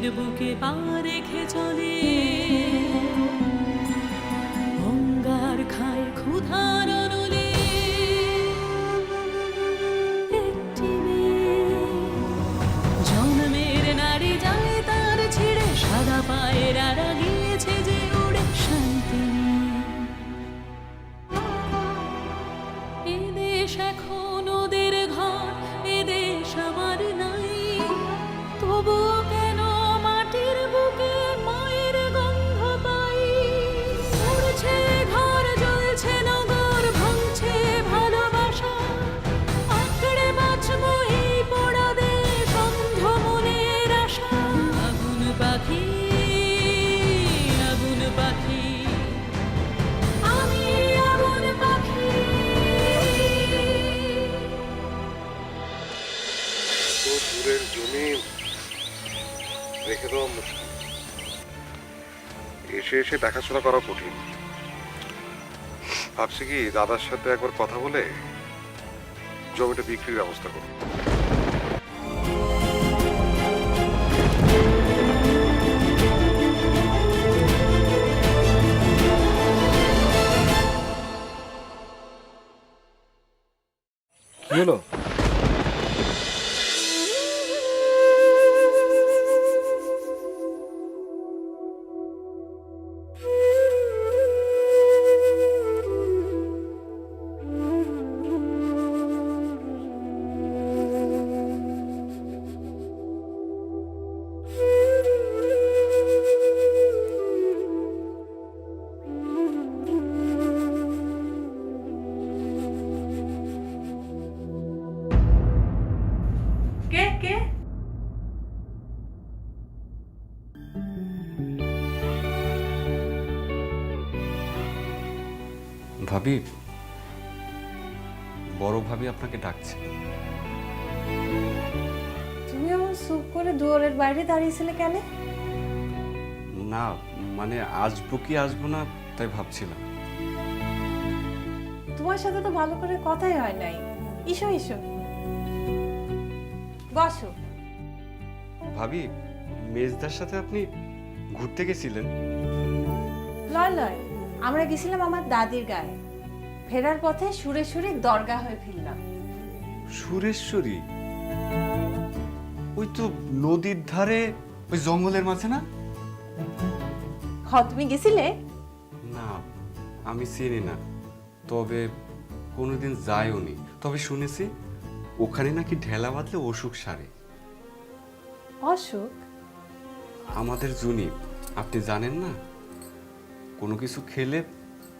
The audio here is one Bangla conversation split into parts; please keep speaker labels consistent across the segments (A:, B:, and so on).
A: বুকে পা রেখে চলে।
B: এসে এসে দেখাশোনা করা কঠিন। ভাবছি কি দাদার সাথে একবার কথা বলে জমিটা বিক্রির ব্যবস্থা করব
C: হলো?
D: ভাবি বড় ভাবি আপনাকে ডাকছে।
E: তুমি এমন চুপ করে দুয়ারের বাইরে দাঁড়িয়েছিলে কেন?
D: না মানে আসব কি আসব না তাই ভাবছিলাম।
E: তোমার সাথে তো ভালো করে কথাই হয় নাই। ইসো ইসো বসো।
D: ভাবি মেজদার সাথে আপনি ঘুরতে গেছিলেন?
E: লয় লয় আমরা গেছিলাম আমার দাদির গায়ে। ফেরার পথে সুরেশ্বরীর সুরে দরগা হয়ে ফিরলাম।
D: সুরেশ্বরী? ওই তো নদীর ধারে ওই জঙ্গলের মাঝে না?
E: হ তুমি গেছিলে?
D: না আমি চিনি না। তবে কোনোদিন যাইও নি। তবে শুনেছি ওখানে নাকি ঢেলা বাঁধলে অসুখ সারে।
E: অসুখ?
D: আমাদের জুনি আপনি জানেন না? কোনো কিছু খেলে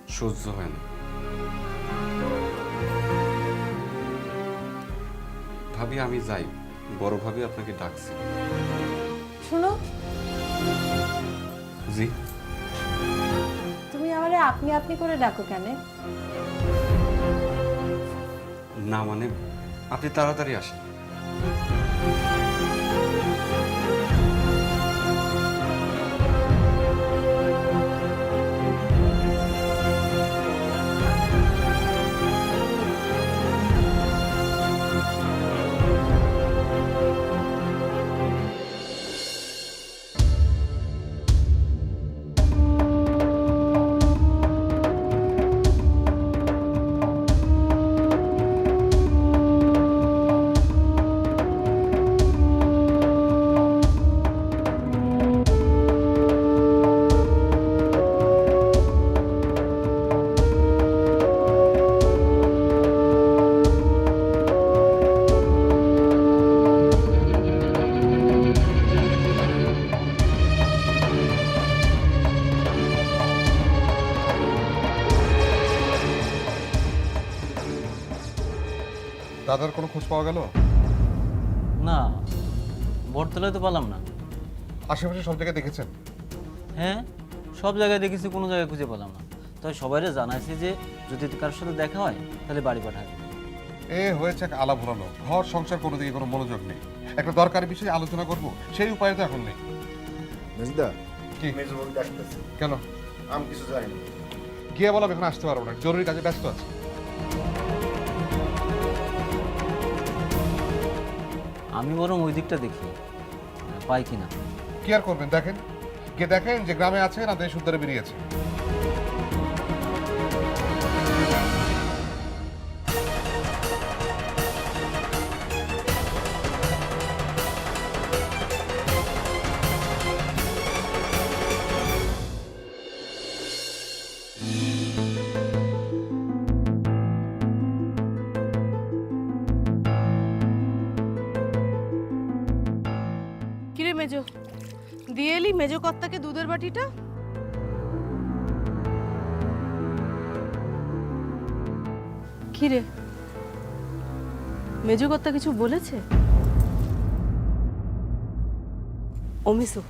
D: সহ্য হয় না। ভাবি আমি যাই বড় ভাবি আপনাকে ডাকছি।
E: শুনো।
D: জি।
E: তুমি আমারে আপনি আপনি করে ডাকো কেন?
D: না মানে আপনি তাড়াতাড়ি আসেন।
B: দাদার কোনো খোঁজ পাওয়া গেল?
C: না বটতলায় তো পেলাম না।
B: আশেপাশে সব জায়গায় দেখেছেন?
C: হ্যাঁ সব জায়গায় দেখেছি কোনো জায়গায় খুঁজে পেলাম না। তবে সবাইরে জানাইছি যে যদি কারোর সাথে দেখা হয় তাহলে বাড়ি পাঠায়
B: এ হয়েছে এক আলা ভরানো ঘর সংসার কোনো দিকে কোনো মনোযোগ নেই। একটা দরকারি বিষয়ে আলোচনা করব সেই উপায় তো এখন নেই।
F: মেজদা?
B: কি?
F: ডাকতেছে
B: কেন?
F: আমি কিছু জানি না।
B: গিয়ে বললাম এখন আসতে পারব না। জরুরি কাজে ব্যস্ত আছে।
C: আমি বরং ওই দিকটা দেখি, পাই কিনা।
B: কি আর করবেন, দেখেন? কে দেখেন যে গ্রামে আছে না দেশ উদ্ধারে বেরিয়েছে।
G: মেজো। দিয়ে এলি মেজো কর্তাকে দুধের বাটিটা? কিরে? মেজো কর্তা কিছু বলেছে? অমিসো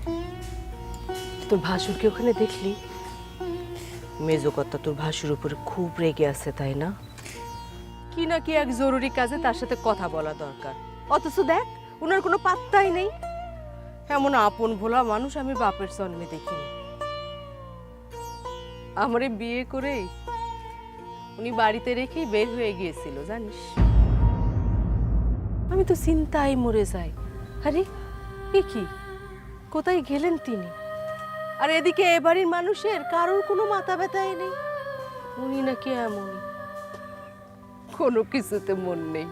G: তোর ভাসুরকে ওখানে দেখলি? মেজো কর্তা তোর ভাসুর উপরে খুব রেগে আছে তাই না? কি না কি এক জরুরি কাজে তার সাথে কথা বলা দরকার। অথচ দেখ ওনার কোনো পাত্তাই নেই। এমন আপন ভোলা মানুষ আমি বাপের জন্মে দেখিনি। আমারে বিয়ে করে উনি বাড়িতে রেখেই বের হয়ে গিয়েছিল, জানিস? আমি তো চিন্তায় মরে যাই। আরে, এ কি? কোথায় গেলেন তিনি? আর এদিকে এ বাড়ির মানুষের কারোর কোনো মাথা ব্যথাই নেই। উনি নাকি এমনই। কোনো কিছুতে মন নেই।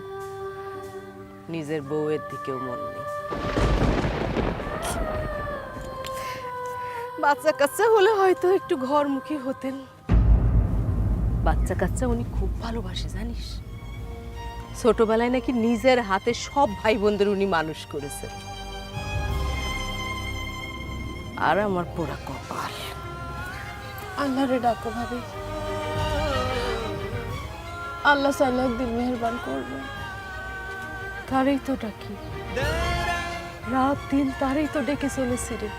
G: নিজের বউয়ের দিকেও মন নেই। বাচ্চা কাচ্চা হলে হয়তো একটু ঘরমুখী হতেন। বাচ্চা কাচ্চা উনি খুব ভালোবাসে, জানিস? ছোটবেলায় নাকি নিজের হাতে সব ভাই বোনদের উনি মানুষ করেছে আর আমার পোড়া কপাল।
H: আল্লাহরে ডাকো ভাবি। আল্লাহ চাইলে একদিন মেহরবান করবে।
G: তারই তো ডাকি। রাত দিন তারই তো ডেকে চলেছি রে।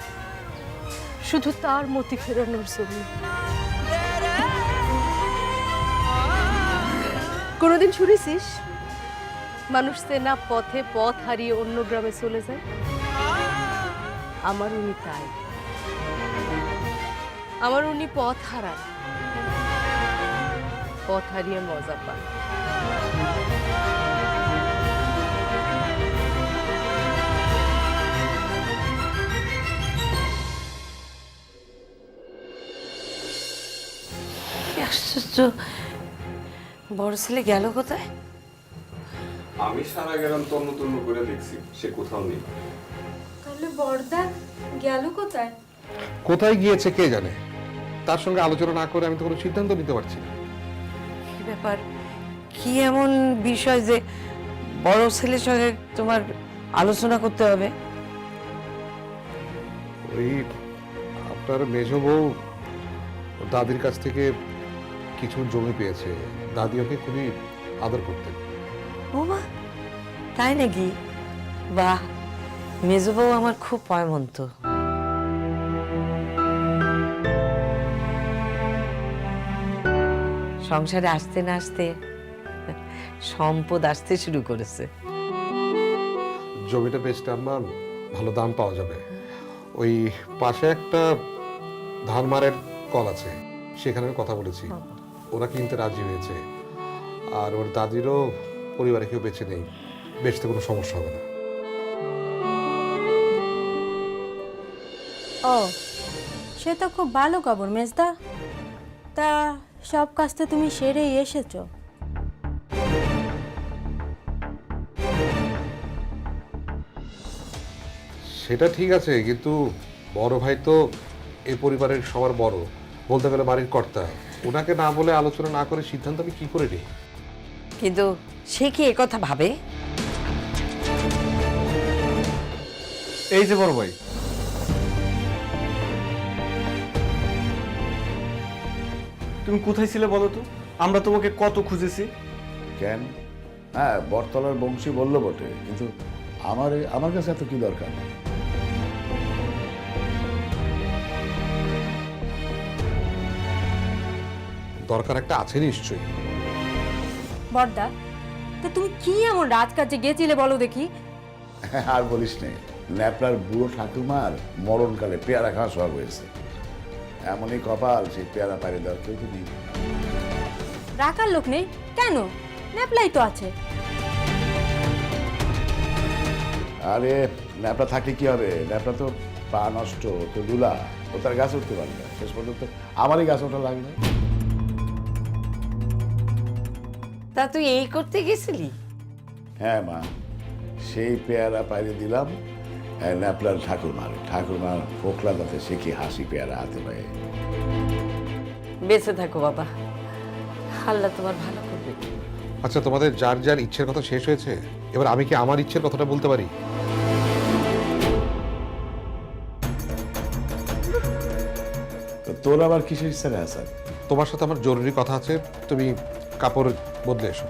G: শুধু তার মতি ফেরানোর জন্য। কোনোদিন শুনেছিস? মানুষ চেনা পথে পথ হারিয়ে অন্য গ্রামে চলে যায়? আমার উনি তাই। আমার উনি পথ হারান। পথ হারিয়ে মজা পান।
I: আশ্চর্য বড় ছেলে গেল কোথায়?
D: আমি সারা গেলাম তন্ন তন্ন করে দেখছি সে কোথাও নেই।
E: তাহলে বড়দা গেল কোথায়?
B: কোথায় গিয়েছে কে জানে? তার সঙ্গে আলোচনা না করে আমি তো কোনো সিদ্ধান্ত নিতে পারছি না।
I: কি ব্যাপার? কি এমন বিষয় যে বড় ছেলের সঙ্গে তোমার আলোচনা করতে হবে?
B: ওই আপনার মেজ বউ দাদির কাছ থেকে কিছু জমি পেয়েছে। দাদি ওকে খুবই আদর করতেন।
I: ওমা তাই নাকি? বাহ মেজবউ আমার খুব পয়মন্ত। সংসারে আসতে না আসতে সম্পদ আসতে শুরু করেছে।
B: জমিটা বেশ আমার ভালো দাম পাওয়া যাবে। ওই পাশে একটা ধান মারের কল আছে সেখানে আমি কথা বলেছি। ওরা কিনতে রাজি হয়েছে? আর ওর দাদিরও পরিবারে কেউ বেঁচে নেই। বেচতে কোনো সমস্যা হবে না।
E: ও সে তো খুব ভালো খবর মেজদা। তা সব কাজ তো তুমি সেরেই এসেছ।
B: সেটা ঠিক আছে কিন্তু বড় ভাই তো এ পরিবারের সবার বড়। বলতে গেলে বাড়ির কর্তা। ওনাকে না বলে আলোচনা না করে সিদ্ধান্ত আমি কি করে নিই?
I: কিন্তু সে কি কথা ভাবে?
C: এই যে বড় ভাই। তুমি কোথায় ছিলে বলো তো? আমরা তোমাকে কত খুঁজেছি।
F: কেন? হ্যাঁ বটতলার বংশী বলল বটে কিন্তু আমার আমার কাছে এত কি দরকার?
B: দরকার একটা আছে নিশ্চয়ই।
E: বড়দা তা তুমি কি এমন রাজকাজে গেছিলে বলো দেখি?
F: আর বলিস নে ন্যাপলার বুড়ো ঠাকুমার মরণকালে পেয়ারা খাওয়া শখ হয়েছে। এমনই কপাল সেই পেয়ারা পাড়ি দেওয়ার কেউ তো নেই।
E: রাখার লোক নেই? কেন? ন্যাপলাই তো আছে।
F: আরে ন্যাপলা থাকলে কি হবে? ন্যাপলা তো পা নষ্ট তো দুলা ও তার গাছ উঠতে পারবে না। শেষ পর্যন্ত আমারই গাছ ওঠা লাগবে।
I: তা তুই এই করতে গেছিলি?
F: হ্যাঁ মা সেই পেয়ারা পাইরে দিলাম ন্যাপলার ঠাকুরমার ঠাকুরমার ফোকলা দাঁতে সে কি হাসি পেয়ারা হাতে পায়ে।
I: বেঁচে থাকো বাবা আল্লাহ তোমার ভালো করবে।
B: আচ্ছা তোমাদের যার যার ইচ্ছের কথা শেষ হয়েছে এবার আমি কি আমার ইচ্ছের কথাটা বলতে পারি?
F: তো তোর আবার কিসের ইচ্ছা হাসান?
B: তোমার সাথে আমার জরুরি কথা আছে তুমি কাপড় বদলে এসো।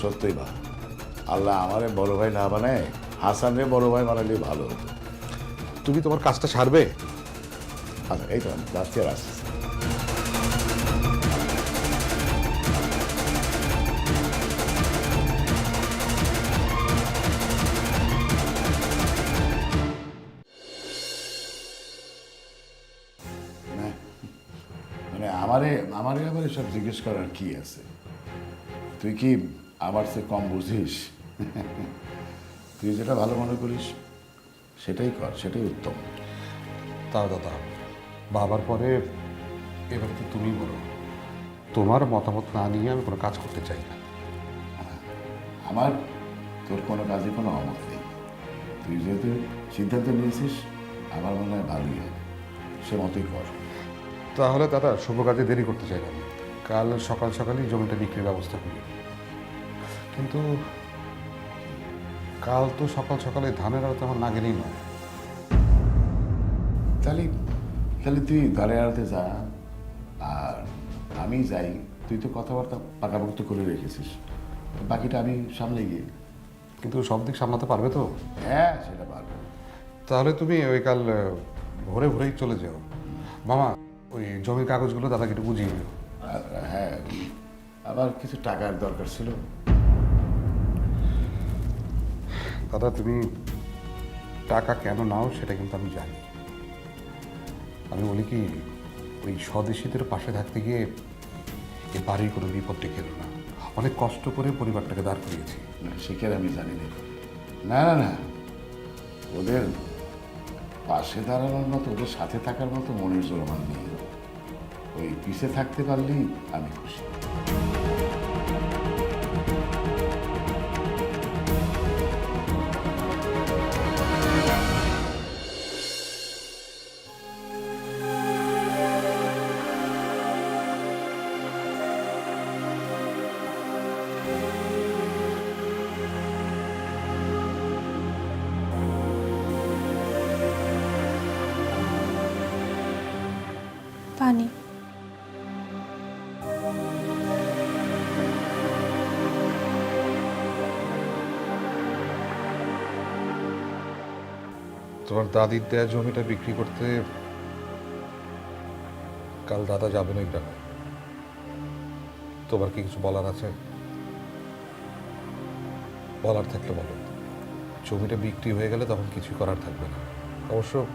F: সত্যই বা? আল্লাহ আমারে বড় ভাই না বানায় হাসানরে বড় ভাই বানালে ভালো হতো।
B: তুমি তোমার কাজটা সারবে?
F: আচ্ছা এই তো যাচ্ছি আর আসছি। আমারে আমারে আবার এসব জিজ্ঞেস করার কি আছে? তুই কি আমার সে কম বুঝিস? তুই যেটা ভালো মনে করিস সেটাই কর সেটাই উত্তম।
B: তাও দাদা বাবার পরে এবার তো তুমি বলো। তোমার মতামত না নিয়ে আমি কোনো কাজ করতে চাই না।
F: আমার তোর কোনো কাজে কোনো অমত নেই। তুই যেহেতু সিদ্ধান্ত নিয়েছিস আমার মনে হয় ভালোই হবে। সে মতোই কর।
B: তাহলে দাদা শুভ কাজে দেরি করতে চাই না। কাল সকাল সকালই জমিটা বিক্রির ব্যবস্থা করি। কিন্তু কাল তো সকাল সকালে ধানের আড়তে আমার না। গেলেই নয়
F: তাহলে তাহলে তুই ঘরে আড়াতে যা। আর আমি যাই। তুই তো কথাবার্তা পাকাপোক্ত করে রেখেছিস। বাকিটা আমি সামলে গিয়ে।
B: কিন্তু সব দিক সামলাতে পারবে তো?
F: হ্যাঁ সেটা পারবে।
B: তাহলে তুমি ওই কাল ভোরে ভোরেই চলে যাও। মামা ওই জমির কাগজগুলো দাদাকে একটু বুঝিয়ে দিও।
F: হ্যাঁ আবার কিছু টাকার দরকার ছিল।
B: দাদা তুমি টাকা কেন নাও সেটা কিন্তু আমি জানি। আমি বলি কি ওই স্বদেশীদের পাশে থাকতে গিয়ে এ বাড়ির কোনো বিপদটি খেলো না। অনেক কষ্ট করে পরিবারটাকে দাঁড় করিয়েছি।
F: না শিখের আমি জানি না না না না। ওদের পাশে দাঁড়ানোর মতো ওদের সাথে থাকার মতো মনের জোর আমার নেই। ওই পিছে থাকতে পারলেই আমি খুশি।
B: তোমার দাদির দেয়া জমিটা বিক্রি করতে কাল দাদা যাবে না গ্রামে। তোমার কি কিছু বলার আছে? বলার থাকলে বলো। জমিটা বিক্রি হয়ে গেলে তখন কিছু করার থাকবে না। অবশ্য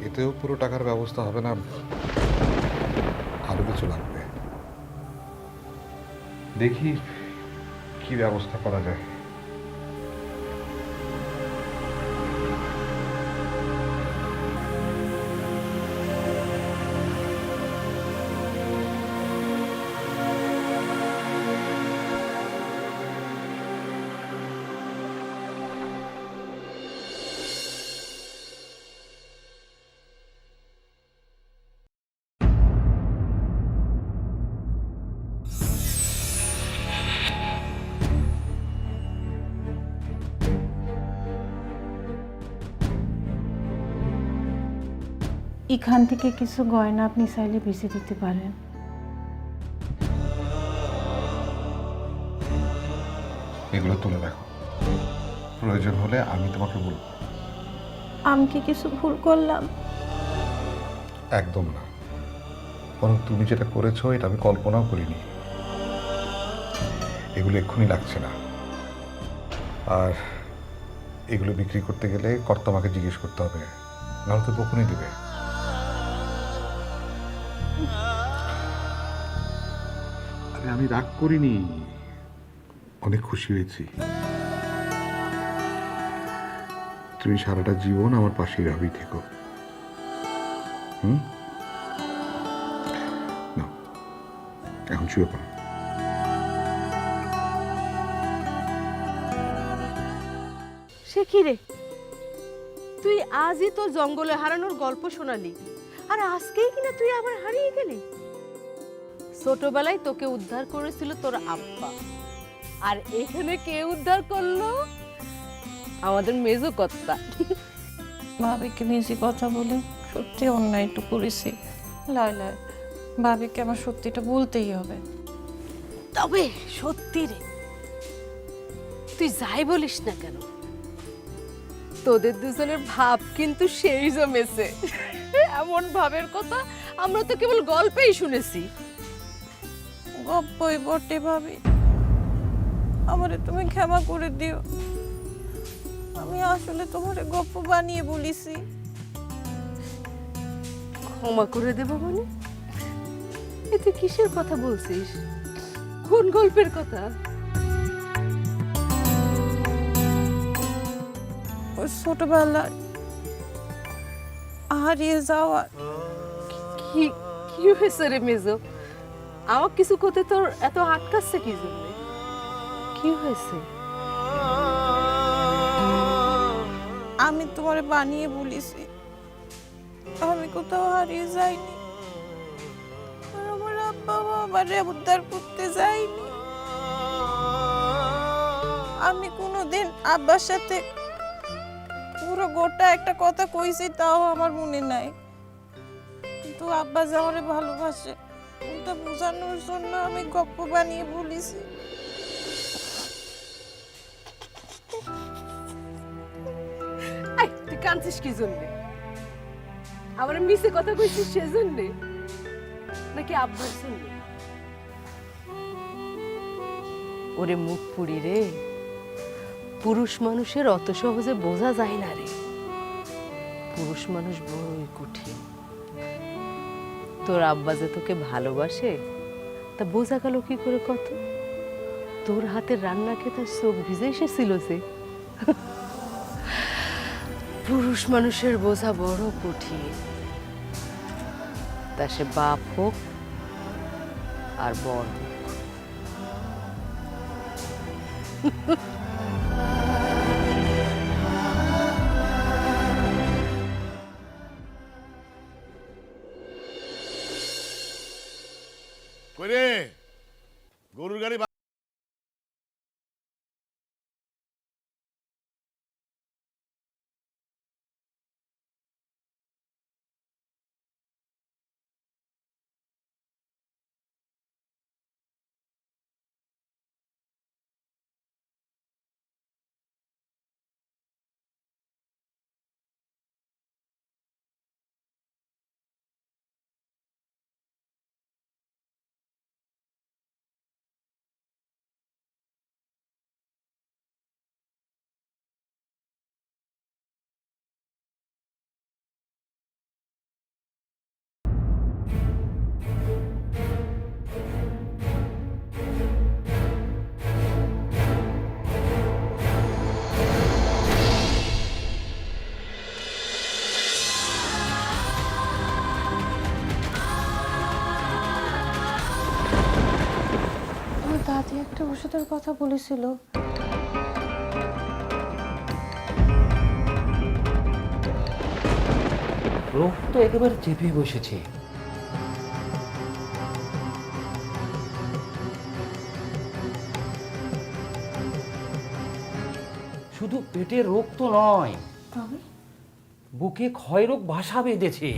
B: এতেও পুরো টাকার ব্যবস্থা হবে না। আরও কিছু লাগবে। দেখি কি ব্যবস্থা করা যায়।
H: এখান থেকে কিছু গয়না আপনি চাইলে বেঁচে দিতে পারেন।
B: এগুলো তুলে রাখো প্রয়োজন হলে আমি তোমাকে বলব।
H: আমি কি কিছু ভুল করলাম?
B: একদম না। বরং তুমি যেটা করেছ এটা আমি কল্পনাও করিনি। এগুলো এক্ষুনি লাগছে না। আর এগুলো বিক্রি করতে গেলে কর্তামাকে জিজ্ঞেস করতে হবে। নাহলে তো বকুনি দেবে। আমি রাগ করিনি। অনেক খুশি হয়েছি। তুমি সারাটা জীবন আমার পাশে ভাবি থেকো। হুম? না এখন শুয়ে পড়ো।
G: সে কি রে? তুই আজই তোর জঙ্গলে হারানোর গল্প শোনালি। আর আজকেই কিনা তুই আবার হারিয়ে গেলি? ছোটবেলায় তোকে উদ্ধার করেছিল তোর আব্বা। আর এখানে কে উদ্ধার করল? আমাদের মেজো কর্তা।
H: ভাবিকে বেশি কথা বলে সত্যি অন্যায় একটু করেছি। লয় লয় ভাবিকে আমার সত্যিটা বলতেই হবে।
G: তবে সত্যি রে তুই যাই বলিস না কেন? তোদের দুজনের ভাব কিন্তু সেই জমেছে। এমন ভাবের কথা আমরা তো কেবল গল্পেই শুনেছি।
H: গপ্পই বটে ভাবি। আমারে তুমি ক্ষমা করে দিও। আমি আসলে তোমারে গপ্প বানিয়ে বলিছি।
G: ক্ষমা করে দেব মানে? এতে কিসের কথা বলছিস? কোন গল্পের কথা?
H: ওই ছোটবেলায় হারিয়ে যাওয়া
G: কি কি হয়েছে রে মেজো? আমার কিছু করতে তোর এত আটকাচ্ছে কি জন্য? কি হয়েছে?
H: আমি তোমারে বানিয়ে বলিছি। আমি কোথাও হারিয়ে যাইনি। আমার আব্বা আমারে উদ্ধার করতে যাইনি আমি কোনোদিন আব্বার সাথে পুরো গোটা একটা কথা কইছি, তাও আমার মনে নাই। কিন্তু আব্বা যে আমারে ভালোবাসে ওটা বোঝানোর জন্য আমি গপ্প বানিয়ে বলিছি।
G: তুই কাঁদছিস কি জন্যে? আমার মিছে কথা কইছিস সেজন্যে? নাকি আব্বার জন্যে? ওরে মুখ পুড়ি রে। পুরুষ মানুষের অত সহজে বোঝা যায় না রে। পুরুষ মানুষ বড়ই কঠিন। তোর আব্বা যে তোকে ভালোবাসে, তা বোঝা গেল কি করে কত? তোর হাতের রান্নাকে তার চোখ ভিজে এসেছিল সে পুরুষ মানুষের বোঝা বড় কঠিন। তা সে বাপ হোক আর বড় হোক।
H: ওষুধের কথা বলেছিল।
J: রোগ তো একেবারে চেপে বসেছে। শুধু পেটের রোগ তো নয় বুকে ক্ষয় রোগ বাসা বেঁধেছে।